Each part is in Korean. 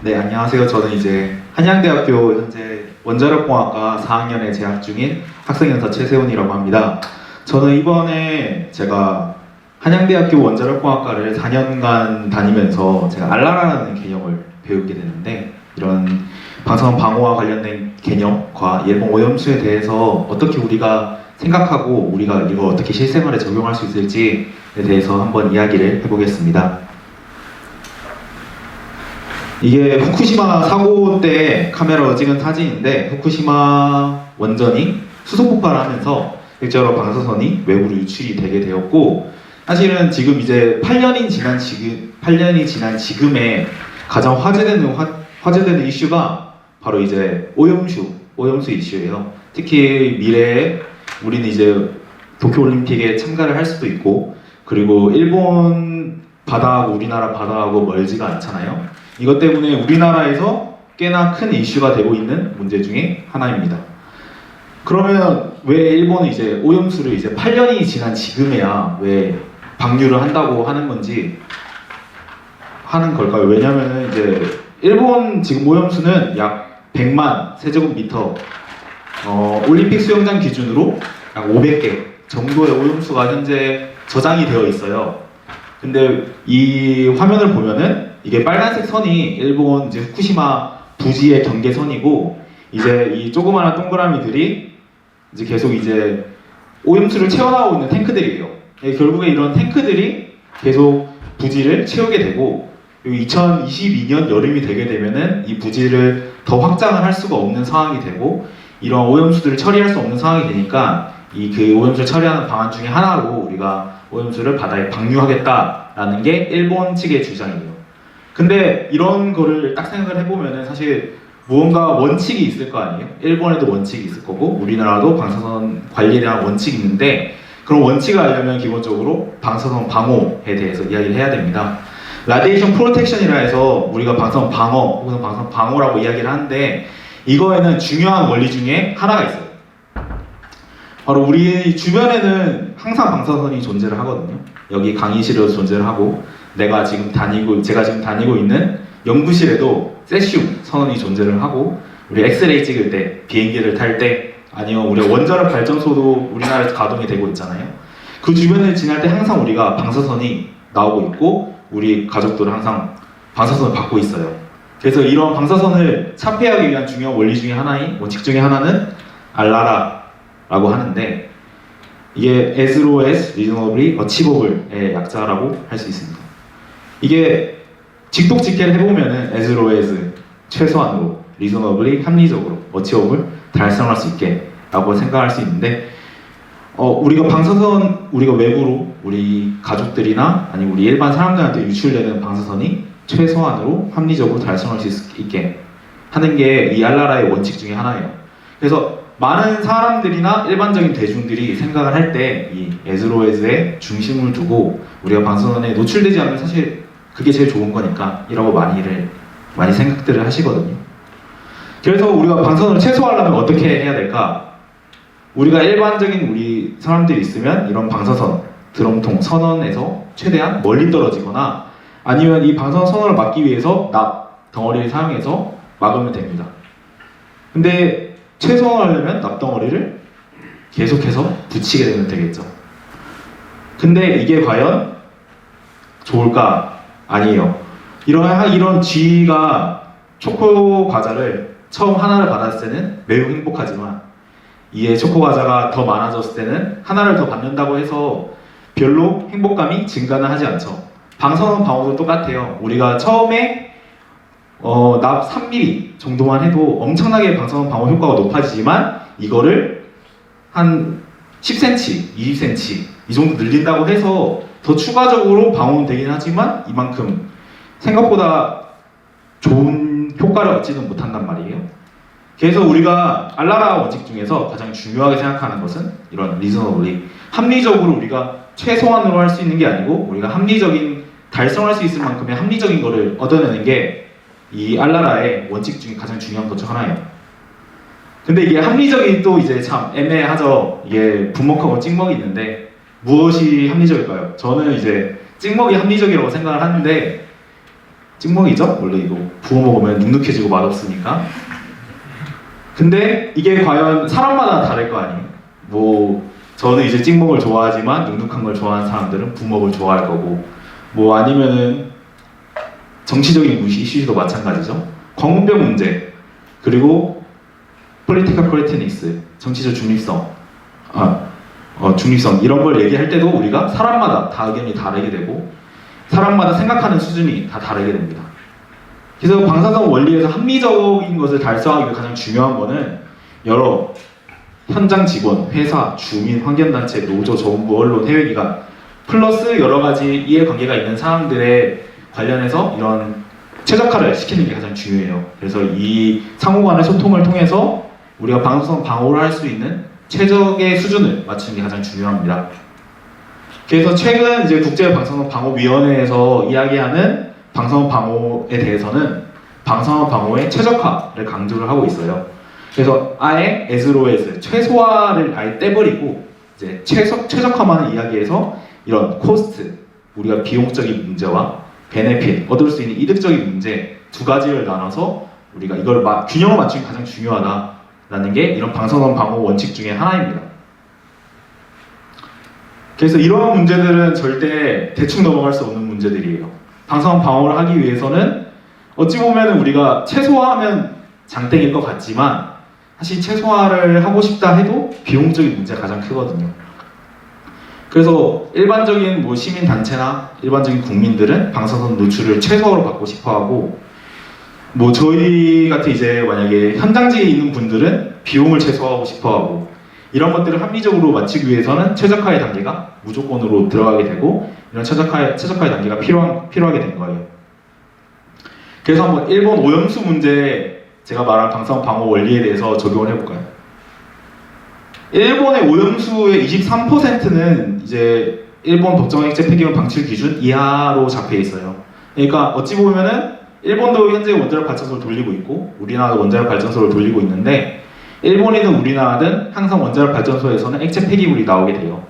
네, 안녕하세요. 저는 이제 한양대학교 현재 원자력공학과 4학년에 재학 중인 학생연사 최세훈이라고 합니다. 저는 이번에 제가 한양대학교 원자력공학과를 4년간 다니면서 제가 알라라는 개념을 배우게 되는데 이런 방사선 방호와 관련된 개념과 일본 오염수에 대해서 어떻게 우리가 생각하고 우리가 이거 어떻게 실생활에 적용할 수 있을지에 대해서 한번 이야기를 해보겠습니다. 이게 후쿠시마 사고 때 카메라로 찍은 사진인데 후쿠시마 원전이 수소 폭발하면서 일자로 방사선이 외부로 유출이 되게 되었고 사실은 지금 이제 8년이 지난 지금 8년이 지난 지금에 가장 화제되는 화, 화제되는 이슈가 바로 이제 오염수 오염수 이슈예요. 특히 미래에 우리는 이제 도쿄 올림픽에 참가를 할 수도 있고 그리고 일본 바다하고 우리나라 바다하고 멀지가 않잖아요. 이것 때문에 우리나라에서 꽤나 큰 이슈가 되고 있는 문제 중에 하나입니다. 그러면 왜 일본은 이제 오염수를 이제 8년이 지난 지금에야 왜 방류를 한다고 하는 건지 하는 걸까요? 왜냐면 이제 일본 지금 오염수는 약 100만 세제곱미터 어, 올림픽 수영장 기준으로 약 500개 정도의 오염수가 현재 저장이 되어 있어요. 근데 이 화면을 보면은 이게 빨간색 선이 일본 이제 후쿠시마 부지의 경계선이고 이제 이 조그마한 동그라미들이 이제 계속 이제 오염수를 채워나오고 있는 탱크들이에요. 예, 결국에 이런 탱크들이 계속 부지를 채우게 되고 2022년 여름이 되게 되면은 이 부지를 더 확장을 할 수가 없는 상황이 되고 이런 오염수들을 처리할 수 없는 상황이 되니까 이 그 오염수를 처리하는 방안 중에 하나로 우리가 오염수를 바다에 방류하겠다라는 게 일본 측의 주장이에요. 근데 이런 거를 딱 생각을 해보면은 사실 무언가 원칙이 있을 거 아니에요? 일본에도 원칙이 있을 거고 우리나라도 방사선 대한 원칙이 있는데 그런 원칙을 알려면 기본적으로 방사선 방호에 대해서 이야기를 해야 됩니다. 라디에이션 프로텍션이라 해서 우리가 방사선 방어 혹은 방사선 방호라고 이야기를 하는데 이거에는 중요한 원리 중에 하나가 있어요. 바로 우리 주변에는 항상 방사선이 존재를 하거든요. 여기 강의실에도 존재를 하고 내가 지금 다니고 제가 지금 다니고 있는 연구실에도 세슘 선언이 존재를 하고 우리 엑스레이 찍을 때 비행기를 탈 때 아니면 우리 원자력 발전소도 우리나라에서 가동이 되고 있잖아요. 그 주변을 지날 때 항상 우리가 방사선이 나오고 있고 우리 가족들은 항상 방사선을 받고 있어요. 그래서 이런 방사선을 차폐하기 위한 중요한 원리 중에 하나인 원칙 중에 하나는 알라라라고 하는데 이게 as low as reasonably achievable의 약자라고 할 수 있습니다. 이게 직독 직계를 low as 최소한으로 reasonably 합리적으로 achievable 달성할 수 있게 라고 생각할 수 있는데 어, 우리가 방사선 우리가 외부로 우리 가족들이나 아니 우리 일반 사람들한테 유출되는 방사선이 최소한으로 합리적으로 달성할 수 있- 있게 하는 게 이 알라라의 원칙 중에 하나예요. 그래서 많은 사람들이나 일반적인 대중들이 생각을 할 때 이 에즈로에즈에 중심을 두고 우리가 방사선에 노출되지 않으면 사실 그게 제일 좋은 거니까 이라고 많이를 많이 생각들을 하시거든요. 그래서 우리가 방사선을 최소화하려면 어떻게 해야 될까? 우리가 일반적인 우리 사람들이 있으면 이런 방사선 드럼통 선원에서 최대한 멀리 떨어지거나 아니면 이 방사선 선원을 막기 위해서 납 덩어리를 사용해서 막으면 됩니다. 근데 최소화하려면 납 덩어리를 계속해서 붙이게 되면 되겠죠. 근데 이게 과연 좋을까? 아니에요. 이런 이런 G가 초코 과자를 처음 하나를 받았을 때는 매우 행복하지만 이에 초코 과자가 더 많아졌을 때는 하나를 더 받는다고 해서 별로 행복감이 증가는 하지 않죠. 방사선 방어도 똑같아요. 우리가 처음에 어, 납 3mm 정도만 해도 엄청나게 방사선 방어 효과가 높아지지만 이거를 한 10cm, 20cm 이 정도 늘린다고 해서 더 추가적으로 방어는 되긴 하지만 이만큼 생각보다 좋은 효과를 얻지는 못한단 말이에요. 그래서 우리가 알라라 원칙 중에서 가장 중요하게 생각하는 것은 이런 reasonably 합리적으로 우리가 최소한으로 할 수 있는 게 아니고 우리가 합리적인 달성할 수 있을 만큼의 합리적인 거를 얻어내는 게 이 알라라의 원칙 중에 가장 중요한 것 중 하나예요. 근데 이게 합리적이 또 이제 참 애매하죠. 이게 분목하고 찍먹이 있는데 무엇이 합리적일까요? 저는 이제 찍먹이 합리적이라고 생각을 하는데 찍먹이죠? 원래 이거 부어 먹으면 눅눅해지고 맛없으니까. 근데 이게 과연 사람마다 다를 거 아니에요? 뭐 저는 이제 찍먹을 좋아하지만 눅눅한 걸 좋아하는 사람들은 부먹을 좋아할 거고 뭐 아니면은 정치적인 이슈도 마찬가지죠. 광우병 문제 그리고 political correctness 정치적 중립성 아, 어, 중립성 이런 걸 얘기할 때도 우리가 사람마다 다 의견이 다르게 되고 사람마다 생각하는 수준이 다 다르게 됩니다. 그래서 방사성 원리에서 합리적인 것을 달성하기 위해 가장 중요한 거는 여러 현장 직원, 회사, 주민, 환경단체, 노조, 정부, 언론, 해외기관 플러스 여러 가지 이해관계가 있는 사람들의 관련해서 이런 최적화를 시키는 게 가장 중요해요. 그래서 이 상호 간의 소통을 통해서 우리가 방사성 방어를 할 수 있는 최적의 수준을 맞추는 게 가장 중요합니다. 그래서 최근 이제 국제 방사성 방호 위원회에서 이야기하는 방사성 방호에 대해서는 방사성 방호의 최적화를 강조를 하고 있어요. 그래서 아예 에스로에스 최소화를 아예 떼버리고 이제 최적 최적화만을 이야기해서 이런 코스트 우리가 비용적인 문제와 베네핏 얻을 수 있는 이득적인 문제 두 가지를 나눠서 우리가 이걸 마- 균형을 맞추는 게 가장 중요하다 라는 게 이런 방사선 방호 원칙 중에 하나입니다. 그래서 이러한 문제들은 절대 대충 넘어갈 수 없는 문제들이에요. 방사선 방어를 하기 위해서는 어찌 보면 우리가 최소화하면 장땡일 것 같지만 사실 최소화를 하고 싶다 해도 비용적인 문제가 가장 크거든요. 그래서 일반적인 뭐 시민 단체나 일반적인 국민들은 방사선 노출을 최소화로 받고 싶어 하고 뭐 저희 같은 이제 만약에 현장지에 있는 분들은 비용을 최소화하고 싶어하고 이런 것들을 합리적으로 맞추기 위해서는 최적화의 단계가 무조건으로 들어가게 되고 이런 최적화의 최적화의 단계가 필요한 필요하게 된 거예요. 그래서 한번 일본 오염수 문제 제가 말한 방사선 방어 원리에 대해서 적용을 해볼까요? 일본의 오염수의 23%는 이제 일본 법정 액체 폐기물 방출 기준 이하로 잡혀 있어요. 그러니까 어찌 보면은 일본도 현재 원자력 발전소를 돌리고 있고 우리나라도 원자력 발전소를 돌리고 있는데 일본이든 우리나라든 항상 원자력 발전소에서는 액체 폐기물이 나오게 돼요.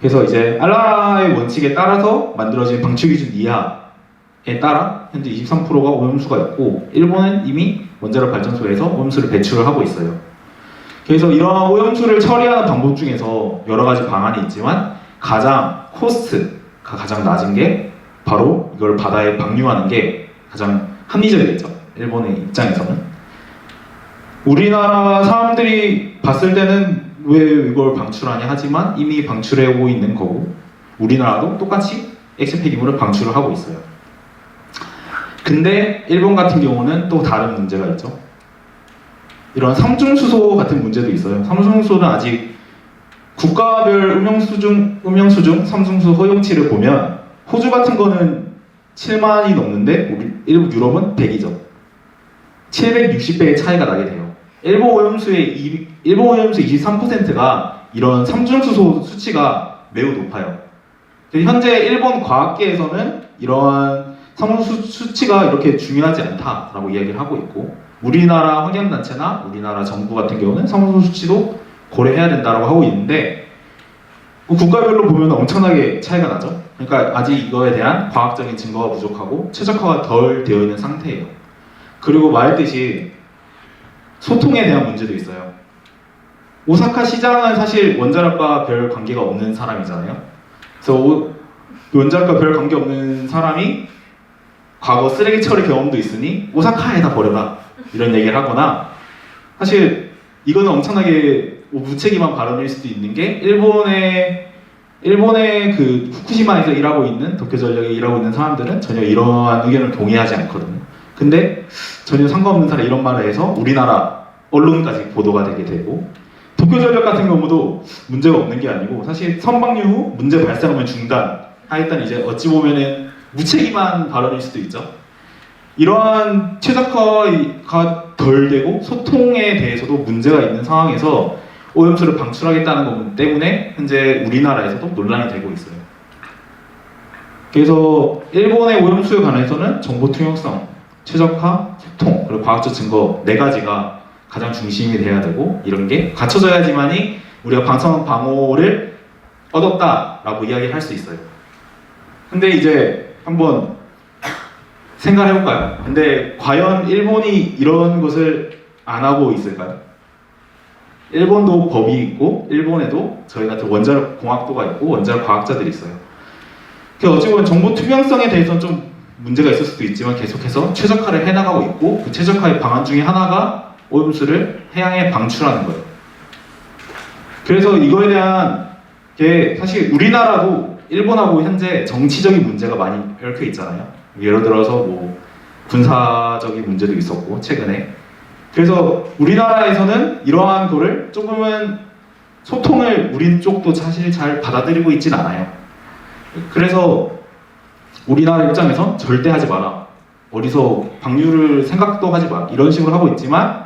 그래서 이제 알라의 원칙에 따라서 만들어진 방출 기준 이하에 따라 현재 23%가 오염수가 있고 일본은 이미 원자력 발전소에서 오염수를 배출을 하고 있어요. 그래서 이러한 오염수를 처리하는 방법 중에서 여러 가지 방안이 있지만 가장 코스트가 가장 낮은 게 바로 이걸 바다에 방류하는 게 가장 합리적이겠죠. 일본의 입장에서는. 우리나라 사람들이 봤을 때는 왜 이걸 방출하냐 하지만 이미 방출하고 있는 거고 우리나라도 똑같이 폐기물을 방출을 하고 있어요. 근데 일본 같은 경우는 또 다른 문제가 있죠. 이런 삼중수소 같은 문제도 있어요. 삼중수소는 아직 국가별 음용수중 음용수중 삼중수 허용치를 보면 호주 같은 거는 7만이 넘는데 우리 일본 유럽은 100이죠. 760배의 차이가 나게 돼요. 일본 오염수의 이- 일본 오염수 23%가 이런 삼중수소 수치가 매우 높아요. 현재 일본 과학계에서는 이러한 삼중수 수치가 이렇게 중요하지 않다라고 이야기를 하고 있고 우리나라 환경단체나 우리나라 정부 같은 경우는 삼중수 수치도 고려해야 된다라고 하고 있는데 뭐 국가별로 보면 엄청나게 차이가 나죠. 그러니까 아직 이거에 대한 과학적인 증거가 부족하고 최적화가 덜 되어 있는 상태예요. 그리고 말했듯이 소통에 대한 문제도 있어요. 오사카 시장은 사실 원자력과 별 관계가 없는 사람이잖아요. 그래서 오- 원자력과 별 관계 없는 사람이 과거 쓰레기 처리 경험도 있으니 오사카에다 버려라 이런 얘기를 하거나 사실 이거는 엄청나게 뭐 무책임한 발언일 수도 있는 게 일본의 일본의 그 후쿠시마에서 일하고 있는 도쿄 전력에 일하고 있는 사람들은 전혀 이러한 의견을 동의하지 않거든요. 근데 전혀 상관없는 사람 이런 말을 해서 우리나라 언론까지 보도가 되게 되고 도쿄 전력 같은 경우도 문제가 없는 게 아니고 사실 선박류 후 문제 발생하면 중단 하여튼 이제 어찌 보면은 무책임한 발언일 수도 있죠. 이러한 최적화가 덜 되고 소통에 대해서도 문제가 있는 상황에서 오염수를 방출하겠다는 것 때문에 현재 우리나라에서도 논란이 되고 있어요. 그래서 일본의 오염수에 관해서는 정보 투명성, 최적화, 소통, 그리고 과학적 증거 네 가지가 가장 중심이 돼야 되고 이런 게 갖춰져야지만이 우리가 방사선 방호를 얻었다라고 이야기를 할 수 있어요. 근데 이제 한번 생각해 볼까요? 근데 과연 일본이 이런 것을 안 하고 있을까요? 일본도 법이 있고 일본에도 저희 같은 원자력 공학도가 있고 원자력 과학자들이 있어요. 그 어찌 보면 정보 투명성에 대해서는 좀 문제가 있을 수도 있지만 계속해서 최적화를 해나가고 있고 그 최적화의 방안 중에 하나가 오염수를 해양에 방출하는 거예요. 그래서 이거에 대한 게 사실 우리나라도 일본하고 현재 정치적인 문제가 많이 얽혀 있잖아요. 예를 들어서 뭐 군사적인 문제도 있었고 최근에 그래서 우리나라에서는 이러한 거를 조금은 소통을 우리 쪽도 사실 잘 받아들이고 있진 않아요. 그래서 우리나라 입장에선 절대 하지 마라. 어디서 방류를 생각도 하지 마. 이런 식으로 하고 있지만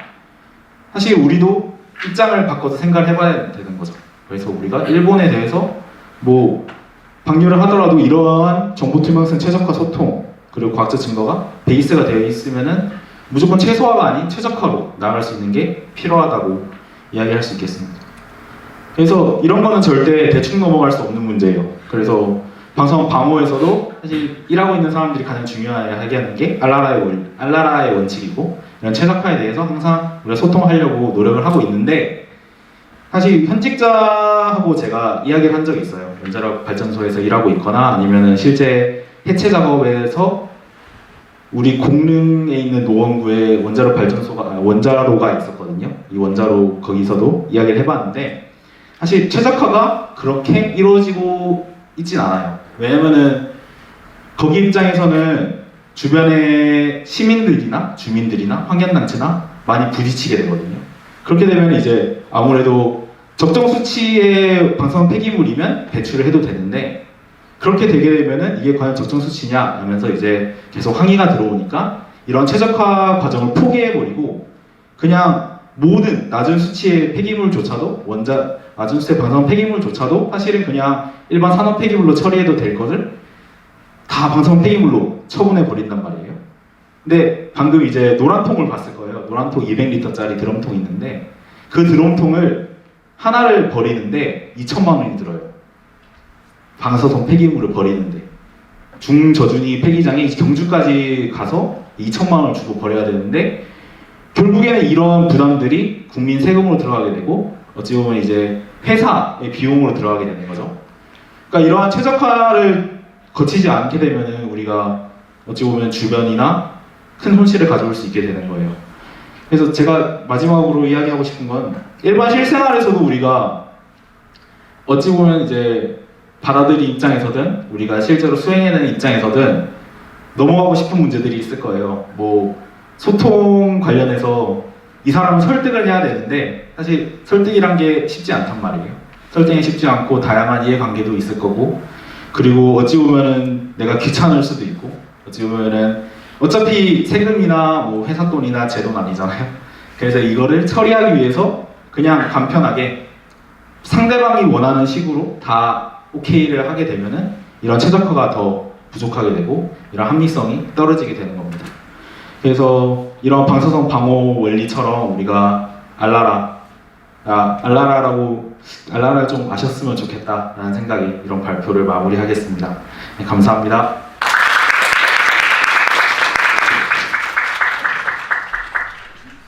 사실 우리도 입장을 바꿔서 생각을 해봐야 되는 거죠. 그래서 우리가 일본에 대해서 뭐 방류를 하더라도 이러한 정보 투명성 최적화 소통 그리고 과학적 증거가 베이스가 되어 있으면은 무조건 최소화가 아닌 최적화로 나갈 수 있는 게 필요하다고 이야기할 수 있겠습니다. 그래서 이런 거는 절대 대충 넘어갈 수 없는 문제예요. 그래서 방송 방호에서도 사실 일하고 있는 사람들이 가장 중요하게 하는 게 알라라의 원, 알라라의 원칙이고 이런 최적화에 대해서 항상 우리가 소통하려고 노력을 하고 있는데 사실 현직자하고 제가 이야기를 한 적이 있어요. 원자력 발전소에서 일하고 있거나 아니면은 실제 해체 작업에서 우리 공릉에 있는 노원구에 원자력 발전소가 아, 원자로가 있었거든요. 이 원자로 거기서도 이야기를 해봤는데 사실 최적화가 그렇게 이루어지고 있진 않아요. 왜냐면은 거기 입장에서는 주변의 시민들이나 주민들이나 환경단체나 많이 부딪히게 되거든요. 그렇게 되면 이제 아무래도 적정 수치의 방사선 폐기물이면 배출을 해도 되는데 그렇게 되게 되면은 이게 과연 적정 수치냐 하면서 이제 계속 항의가 들어오니까 이런 최적화 과정을 포기해버리고 그냥 모든 낮은 수치의 폐기물조차도 원자 낮은 수치의 방사선 폐기물조차도 사실은 그냥 일반 산업 폐기물로 처리해도 될 것을 다 방사선 폐기물로 처분해 버린단 말이에요. 근데 방금 이제 노란 통을 봤을 거예요. 노란 통 200리터짜리 드럼통 있는데 그 드럼통을 하나를 버리는데 2천만 원이 들어요. 방사선 폐기물을 버리는데 중저준위 폐기장이 경주까지 가서 2천만 원을 주고 버려야 되는데 결국에는 이런 부담들이 국민 세금으로 들어가게 되고 어찌 보면 이제 회사의 비용으로 들어가게 되는 거죠. 그러니까 이러한 최적화를 거치지 않게 되면은 우리가 어찌 보면 주변이나 큰 손실을 가져올 수 있게 되는 거예요. 그래서 제가 마지막으로 이야기하고 싶은 건 일반 실생활에서도 우리가 어찌 보면 이제 받아들이 입장에서든 우리가 실제로 수행해내는 입장에서든 넘어가고 싶은 문제들이 있을 거예요. 뭐 소통 관련해서 이 사람을 설득을 해야 되는데 사실 설득이란 게 쉽지 않단 말이에요. 설득이 쉽지 않고 다양한 이해관계도 있을 거고 그리고 어찌 보면은 내가 귀찮을 수도 있고 어찌 보면은 어차피 세금이나 뭐 회사 돈이나 제 돈 아니잖아요. 그래서 이거를 처리하기 위해서 그냥 간편하게 상대방이 원하는 식으로 다 오케이를 하게 되면은 이런 최적화가 더 부족하게 되고 이런 합리성이 떨어지게 되는 겁니다. 그래서 이런 방사선 방호 원리처럼 우리가 알라라, 아, 알라라라고 알라라를 좀 아셨으면 좋겠다라는 생각이 이런 발표를 마무리하겠습니다. 네, 감사합니다.